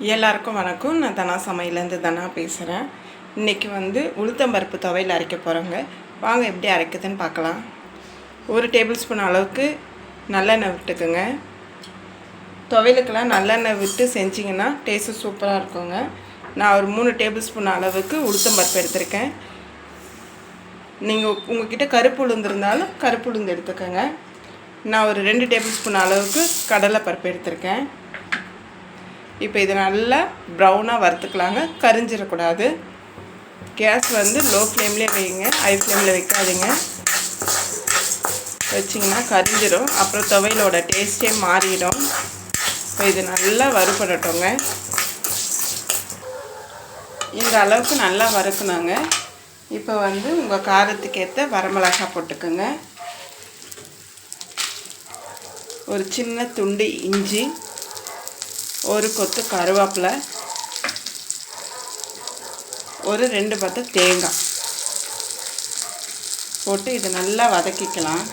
எல்லாருக்கும் வணக்கம். நான் தனா சமையலேருந்து தனா பேசுகிறேன். இன்றைக்கி வந்து உளுத்தம்பருப்பு துவையல் அரைக்க போகிறோங்க. வாங்க எப்படி அரைக்குதுன்னு பார்க்கலாம். ஒரு டேபிள் ஸ்பூன் அளவுக்கு நல்லெண்ணெய் விட்டுக்குங்க. துவையலுக்கெல்லாம் நல்லெண்ணெய் விட்டு செஞ்சிங்கன்னா டேஸ்ட்டு சூப்பராக இருக்குங்க. நான் ஒரு மூணு டேபிள் ஸ்பூன் அளவுக்கு உளுத்தம்பருப்பு எடுத்திருக்கேன். நீங்கள் உங்ககிட்ட கருப்பு உளுந்து இருந்தாலும் கருப்பு உளுந்து எடுத்துக்கோங்க. நான் ஒரு ரெண்டு டேபிள் ஸ்பூன் அளவுக்கு கடலைப்பருப்பு எடுத்திருக்கேன். இப்போ இதை நல்லா ப்ரௌனாக வறுத்துக்கலாங்க. கரிஞ்சிடக்கூடாது. கேஸ் வந்து லோ ஃப்ளேம்லேயே வைங்க. ஹை ஃப்ளேமில் வைக்காதீங்க. வச்சிங்கன்னா கரிஞ்சிடும். அப்புறம் துவையலோட டேஸ்ட்டே மாறிடும். இப்போ இது நல்லா வறுபடட்டோங்க. இந்த அளவுக்கு நல்லா வறுக்கணுங்க. இப்போ வந்து உங்கள் காரத்துக்கு ஏற்ற வரமிளகா போட்டுக்கோங்க. ஒரு சின்ன துண்டு இஞ்சி. ஒரு கொத்து கருவேப்பிலை ஒரு ரெண்டு பத்து தேங்காய் போட்டு இதை நல்லா வதக்கிக்கலாம்.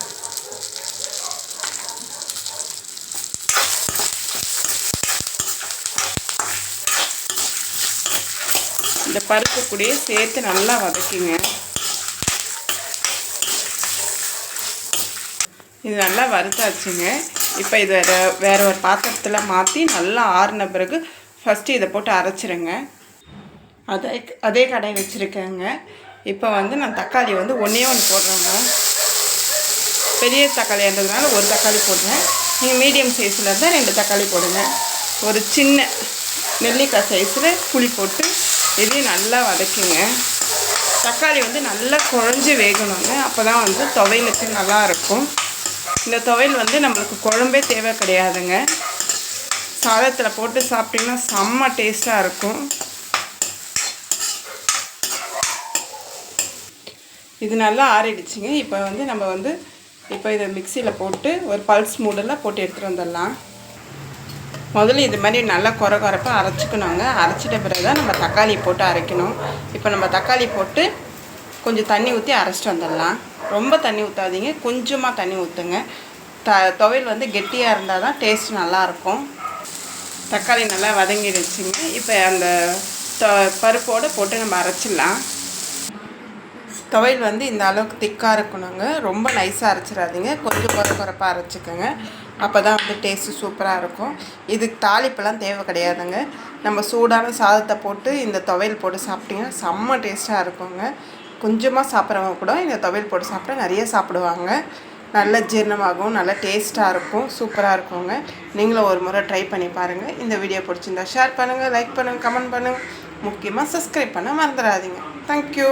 இந்த பருப்பு கூடயே சேர்த்து நல்லா வதக்கிங்க. இது நல்லா வறுத்தாச்சுங்க. இப்போ இது வேறு வேறு ஒரு பாத்திரத்தில் மாற்றி நல்லா ஆறின பிறகு ஃபஸ்ட்டு இதை போட்டு அரைச்சிருங்க. அதே அதே கடை வச்சுருக்கேங்க. இப்போ வந்து நான் தக்காளி வந்து ஒன்றே ஒன்று போடுறேங்க. பெரிய தக்காளின்றதுனால ஒரு தக்காளி போடுறேன். நீங்கள் மீடியம் சைஸில் இருந்தால் ரெண்டு தக்காளி போடுங்க. ஒரு சின்ன நெல்லிக்காய் சைஸில் புளி போட்டு இதையும் நல்லா வதக்குங்க. தக்காளி வந்து நல்லா குழஞ்சி வேகணுங்க. அப்போ தான் வந்து துவையலுக்கு நல்லாயிருக்கும் இந்த துவையல் வந்து நம்மளுக்கு குழம்பே தேவை கிடையாதுங்க. சாதத்தில் போட்டு சாப்பிட்டிங்கன்னா செம்ம டேஸ்ட்டாக இருக்கும். இது நல்லா ஆறிடுச்சுங்க. இப்போ வந்து நம்ம வந்து இப்போ இதை மிக்சியில் போட்டு ஒரு பல்ஸ் மூடில் போட்டு எடுத்துகிட்டு வந்துடலாம். முதல்ல இது மாதிரி நல்லா குறை குறைப்பாக அரைச்சிக்கணுங்க. அரைச்சிட்ட பிறகு தான் நம்ம தக்காளி போட்டு அரைக்கணும். இப்போ நம்ம தக்காளி போட்டு கொஞ்சம் தண்ணி ஊற்றி அரைச்சிட்டு வந்துடலாம். ரொம்ப தண்ணி ஊற்றாதீங்க கொஞ்சமாக தண்ணி ஊற்றுங்க த துவையல் வந்து கெட்டியாக இருந்தால் தான் டேஸ்ட் நல்லாயிருக்கும். தக்காளி நல்லா வதங்கிடுச்சுங்க. இப்போ அந்த பருப்போடு போட்டு நம்ம அரைச்சிடலாம். துவையல் வந்து இந்த அளவுக்கு திக்காக இருக்கணுங்க. ரொம்ப நைஸாக அரைச்சிடாதீங்க. கொஞ்சம் குறை குறைப்பாக அரைச்சிக்கோங்க. அப்போ தான் வந்து டேஸ்ட்டு சூப்பராக இருக்கும். இதுக்கு தாளிப்பெல்லாம் தேவை கிடையாதுங்க. நம்ம சூடான சாதத்தை போட்டு இந்த துவையல் போட்டு சாப்பிட்டிங்கன்னா செம்ம டேஸ்ட்டாக இருக்குங்க. கொஞ்சமாக சாப்பிட்றவங்க கூட இந்த துவையல் போட்டு சாப்பிட்டா நிறைய சாப்பிடுவாங்க. நல்ல ஜீரணமாகவும் நல்ல டேஸ்ட்டாக இருக்கும் சூப்பராக இருக்குங்க. நீங்களும் ஒரு முறை ட்ரை பண்ணி பாருங்கள் இந்த வீடியோ பிடிச்சிருந்தா ஷேர் பண்ணுங்கள் லைக் பண்ணுங்கள் கமெண்ட் பண்ணுங்கள் முக்கியமாக சப்ஸ்கிரைப் பண்ண மறந்துடாதீங்க. தேங்க்யூ